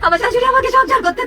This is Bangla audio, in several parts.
আমার শাশুড়ি আমাকে সংসার করতে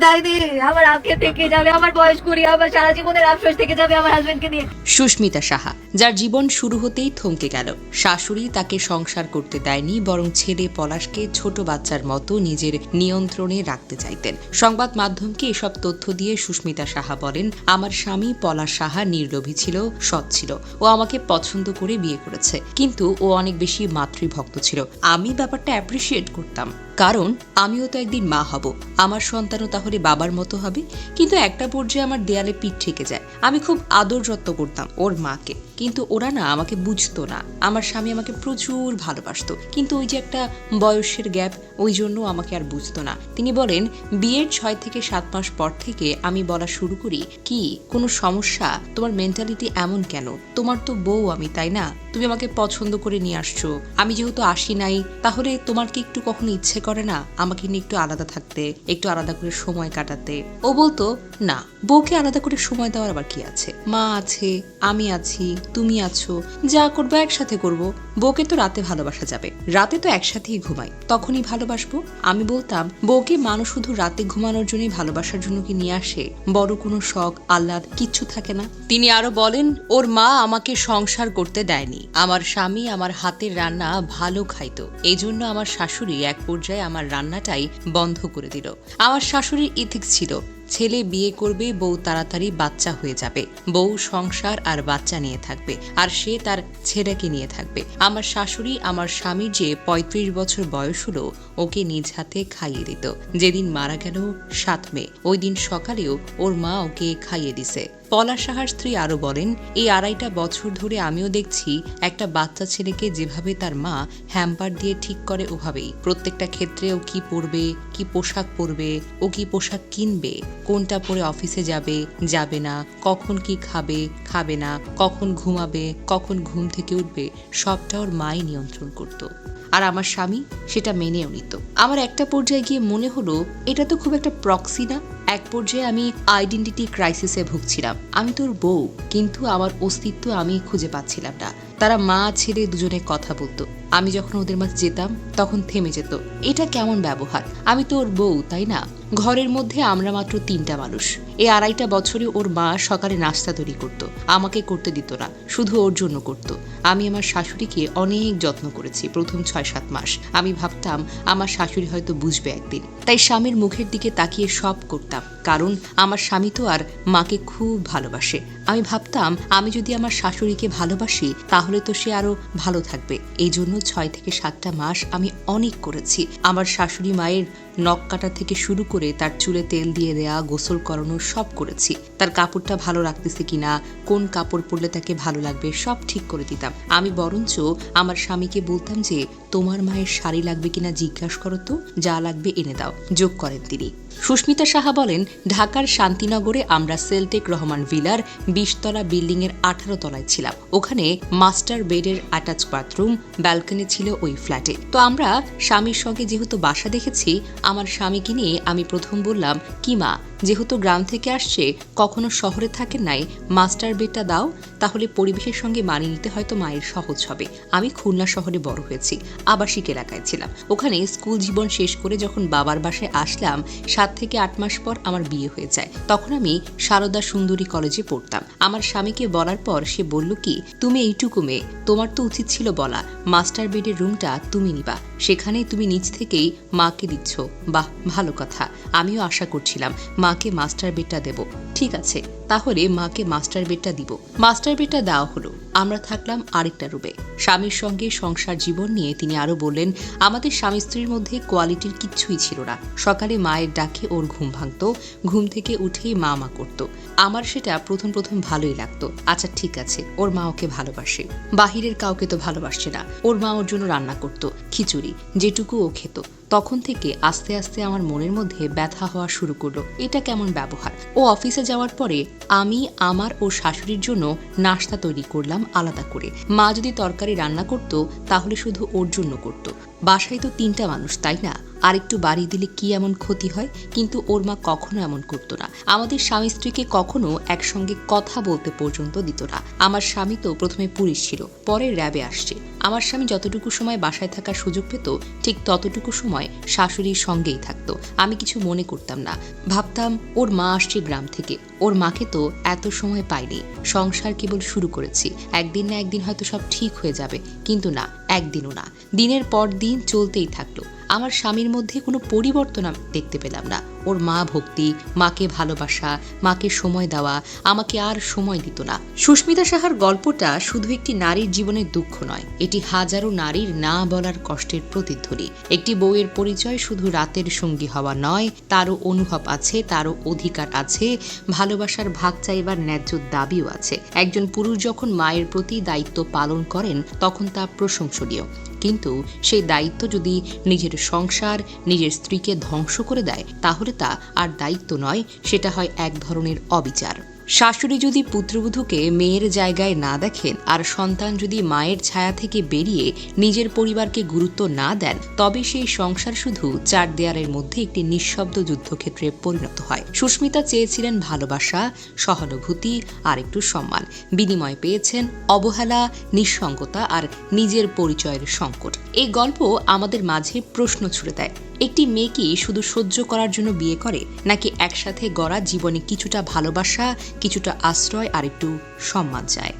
আমার থেকে যাবে, আমার বয়স কুড়ি, আমার সারা জীবনের আফসোস থেকে যাবে আমার হাজবেন্ডকে নিয়ে। সুস্মিতা সাহা, যার জীবন শুরু হতেই থমকে গেল। শাশুড়ি তাকে সংসার করতে দেয়নি, বরং ছেলে পলাশকে ছোট বাচ্চার মতো নিজের নিয়ন্ত্রণে রাখতে চাইতেন। সংবাদ মাধ্যমকে এসব তথ্য দিয়ে সুস্মিতা সাহা বলেন, আমার স্বামী পলাশ সাহা নির্লোভী ছিল, সৎ ছিল। ও আমাকে পছন্দ করে বিয়ে করেছে। কিন্তু ও অনেক বেশি মাতৃভক্ত ছিল। আমি ব্যাপারটা অ্যাপ্রিসিয়েট করতাম। কারণ, আমিও তো একদিন মা হব। আমার সন্তানও তাহলে বাবার মতো হবে। কিন্তু একটা পর্যায়ে আমার দেয়ালে পিঠ থেকে যায়। আমি খুব আদর যত্ন করতাম ওর মাকে। কিন্তু ওরা না আমাকে বুঝতো না। আমার স্বামী আমাকে প্রচুর ভালোবাসতো। কিন্তু ওই যে একটা বয়সের গ্যাপ, ওই জন্য আমাকে আর বুঝতো না। তিনি বলেন, বিয়ের ছয় থেকে সাত মাস পর থেকে আমি বলা শুরু করি, কি, কোনো সমস্যা? তোমার মেন্টালিটি এমন কেন? তোমার তো বউ আমি, তাই না? তুমি আমাকে পছন্দ করে নিয়ে আসছো। আমি যেহেতু আসি নাই, তাহলে তোমার কি একটু কখনো ইচ্ছে করে না? আমাকে নিয়ে একটু আলাদা থাকতে একটু আলাদা করে সময় কাটাতে। ও বলতো, না, বউকে আলাদা করে সময় দেওয়ার আবার কি আছে? মা আছে, আমি আছি, তুমি আছো, যা করব একসাথে করব। বউকে তো রাতে ভালোবাসা যাবে। রাতে তো একসাথেই ঘুমাই। তখনই ভালোবাসবো। আমি বলতাম, বউকে মানুষ শুধু রাতে ঘুমানোর জন্যই ভালোবাসার জন্য কি নিয়ে আসে? বড় কোনো শখ, আহ্লাদ, কিচ্ছু থাকে না? তিনি আরও বলেন, ওর মা আমাকে সংসার করতে দেয়নি। আমার স্বামী আমার হাতের রান্না ভালো খাইতো। এই আমার শাশুড়ি এক পর্যায়ে আমার রান্নাটাই বন্ধ করে দিল। আমার শাশুড়ির ইথিক্স ছিল, ছেলে বিয়ে করবে, বউ তাড়াতাড়ি বাচ্চা হয়ে যাবে। বউ সংসার আর বাচ্চা নিয়ে থাকবে, আর সে তার ছেলেকে নিয়ে থাকবে। আমার শাশুড়ি আমার স্বামী যে পঁয়ত্রিশ বছর বয়স হলো, ওকে নিজ হাতে খাইয়ে দিত। যেদিন মারা গেল সাত মে, ওই দিন সকালেও ওর মা ওকে খাইয়ে দিছে। পলাশ সাহার স্ত্রী আরও বলেন, এই আড়াইটা বছর ধরে আমিও দেখছি একটা বাচ্চা ছেলেকে যেভাবে তার মা হ্যাম্পার দিয়ে ঠিক করে ওভাবেই। প্রত্যেকটা ক্ষেত্রে ও কি পরবে, কি পোশাক পরবে, ও কি পোশাক কিনবে, কোনটা পরে অফিসে যাবে যাবে না, কখন কি খাবে খাবে না, কখন ঘুমাবে, কখন ঘুম থেকে উঠবে, সবটা ওর মাই নিয়ন্ত্রণ করতো। আর আমার স্বামী সেটা মেনেও নিত। আমার একটা পর্যায়ে গিয়ে মনে হলো, এটা তো খুব একটা প্রক্সি না। এক পর্যায়ে আমি আইডেন্টিটি ক্রাইসিসে ভুগছিলাম। আমি তোর বউ, কিন্তু আমার অস্তিত্ব আমি খুঁজে পাচ্ছিলাম না। তারা মা ছেলে দুজনে কথা বলতো। আমি যখন ওদের মাঝে যেতাম, তখন থেমে যেত। এটা কেমন ব্যবহার? আমি তোর বউ, তাই না? ঘরের মধ্যে আমরা মাত্র তিনটা মানুষ। এই আড়াইটা বছরে ওর মা সকালে নাস্তা তৈরি করত। আমাকে করতে দিত না, শুধু ওর জন্য করত। আমি আমার শাশুড়িকে অনেক যত্ন করেছি প্রথম ছয় সাত মাস। আমি ভাবতাম, আমার শাশুড়ি হয়তো বুঝবে একদিন। তাই স্বামীর মুখের দিকে তাকিয়ে সব করতাম। কারণ আমার স্বামী তো আর মাকে খুব ভালোবাসে। আমি ভাবতাম, আমি যদি আমার শাশুড়িকে ভালোবাসি, তাহলে তো সে আরও ভালো থাকবে। এই জন্য ছয় থেকে সাতটা মাস আমি অনেক করেছি। আমার শাশুড়ি মায়ের নখ কাটা থেকে শুরু করে তার চুলে তেল দিয়ে দেয়া, গোসল করানো সব করেছি। তার কাপড়টা ভালো রাখতেছে কিনা, কোন কাপড় পরলে তাকে ভালো লাগবে, সব ঠিক করে দিতাম। আমি বরঞ্চ আমার স্বামীকে বলতাম যে, তোমার মায়ের শাড়ি লাগবে কিনা জিজ্ঞাসা করো তো, যা লাগবে এনে দাও। যোগ করেন তিনি। সুস্মিতা সাহা বলেন, ঢাকার শান্তিনগরে আমরা সেলটেক রহমান ভিলার বিশতলা বিল্ডিং এর আঠারো তলায় ছিলাম। ওখানে মাস্টার বেডের অ্যাটাচ বাথরুম, ব্যালকনি ছিল ওই ফ্ল্যাটে। তো আমরা স্বামীর সঙ্গে যেহেতু বাসা দেখেছি, আমার স্বামীকে নিয়ে আমি প্রথম বললাম, কি মা, যেহেতু গ্রাম থেকে আসছে, কখনো শহরে থাকেন নাই, মাস্টার বেডটা দাও, তাহলে পরিবেশের সঙ্গে মানিয়ে নিতে হয়তো মায়ের সহজ হবে। আমি খুলনা শহরে বড় হয়েছি, আবাসিক এলাকায় ছিলাম। ওখানে স্কুল জীবন শেষ করে যখন বাবার বাসায় আসলাম সাত থেকে আট মাস পর আমার বিয়ে হয়ে যায়। তখন আমি সারদা সুন্দরী কলেজে পড়তাম। আমার স্বামীকে বলার পর সে বলল কি, তুমি এইটুকু মেয়ে, তোমার তো উচিত ছিল বলা। মাস্টার বেডের রুমটা তুমি নিবা। সেখানেই তুমি নিজ থেকেই মাকে দিচ্ছ। বাহ, ভালো কথা। আমিও আশা করছিলাম মাকে মাস্টার বেডটা দেব। ঠিক আছে তাহলে মাকে মাস্টার বেডটা দিব। মাস্টার বেডটা দেওয়া হলো। আমরা থাকলাম আরেকটা রুমে। স্বামীর সঙ্গে সংসার জীবন নিয়ে তিনি আরও বললেন, আমাদের স্বামী স্ত্রীর মধ্যে কোয়ালিটির কিচ্ছুই ছিল না। সকালে মায়ের ডাকে ওর ঘুম ভাঙতো, ঘুম থেকে উঠেই মা মা করতো। আমার সেটা প্রথম প্রথম ভালোই লাগতো। আচ্ছা ঠিক আছে, ওর মা ওকে ভালোবাসে। বাহিরের কাউকে তো ভালোবাসছে না। ওর মা ওর জন্য রান্না করতো। খিচুড়ি, যেটুকু ও খেত। তখন থেকে আস্তে আস্তে আমার মনের মধ্যে ব্যথা হওয়া শুরু করল। এটা কেমন ব্যবহার? ও অফিসে যাওয়ার পরে আমি আমার ও শাশুড়ির জন্য নাস্তা তৈরি করলাম আলাদা করে। মা যদি তরকারি রান্না করতো, তাহলে শুধু ওর জন্য করতো। বাসায় তো তিনটা মানুষ, তাই না? আর একটু বাড়ি দিলে কি এমন ক্ষতি হয়? কিন্তু ওর মা কখনো এমন করতো না। আমাদের স্বামী স্ত্রীকে কখনো একসঙ্গে কথা বলতে পর্যন্ত দিত না। আমার স্বামী তো প্রথমে পুলিশ ছিল, পরে র্যাবে আসছে। আমার স্বামী যতটুকু সময় বাসায় থাকার সুযোগ পেত, ঠিক ততটুকু সময় শাশুড়ির সঙ্গেই থাকতো। আমি কিছু মনে করতাম না। ভাবতাম, ওর মা আসছে গ্রাম থেকে। ওর মাকে তো এত সময় পাইনি। সংসার কেবল শুরু করেছি। একদিন না একদিন হয়তো সব ঠিক হয়ে যাবে। কিন্তু না, একদিনও না। দিনের পর দিন চলতেই থাকল। আমার স্বামীর মধ্যে কোনো পরিবর্তন দেখতে পেলাম না। ওর মা ভক্তি, মাকে ভালোবাসা, মাকে সময় দেওয়া, আমাকে আর সময় দিত না। সুস্মিতা সাহার গল্পটা শুধু একটি নারীর জীবনের দুঃখ নয়, এটি হাজারো নারীর না বলার কষ্টের প্রতিধ্বনি। একটি বউয়ের পরিচয় শুধু রাতের সঙ্গী হওয়া নয়, তারও অনুভব আছে, তারও অধিকার আছে, ভালোবাসার ভাগ চাইবার ন্যায্য দাবিও আছে। একজন পুরুষ যখন মায়ের প্রতি দায়িত্ব পালন করেন, তখন তা প্রশংসনীয়। কিন্তু সেই দায়িত্ব যদি নিজের সংসার, নিজের স্ত্রীকে ধ্বংস করে দেয়, তাহলে তা আর দায়িত্ব নয়, সেটা হয় এক ধরনের অবিচার। শাশুড়ি যদি পুত্রবধূকে মেয়ের জায়গায় না দেখেন, আর সন্তান যদি মায়ের ছায়া থেকে বেরিয়ে নিজের পরিবারকে গুরুত্ব না দেন, তবে সেই সংসার শুধু চার দেয়ালের মধ্যে একটি নিঃশব্দ যুদ্ধক্ষেত্রে পরিণত হয়। সুস্মিতা চেয়েছিলেন ভালোবাসা, সহানুভূতি আর একটু সম্মান। বিনিময় পেয়েছেন অবহেলা, নিঃসঙ্গতা আর নিজের পরিচয়ের সংকট। এই গল্প আমাদের মাঝে প্রশ্ন ছুড়ে দেয়। একটি মেয়ে কি শুধু সহ্য করার জন্য বিয়ে করে, নাকি একসাথে গড়া জীবনে কিছুটা ভালোবাসা, কিছুটা আশ্রয় আর একটু সম্মান চায়।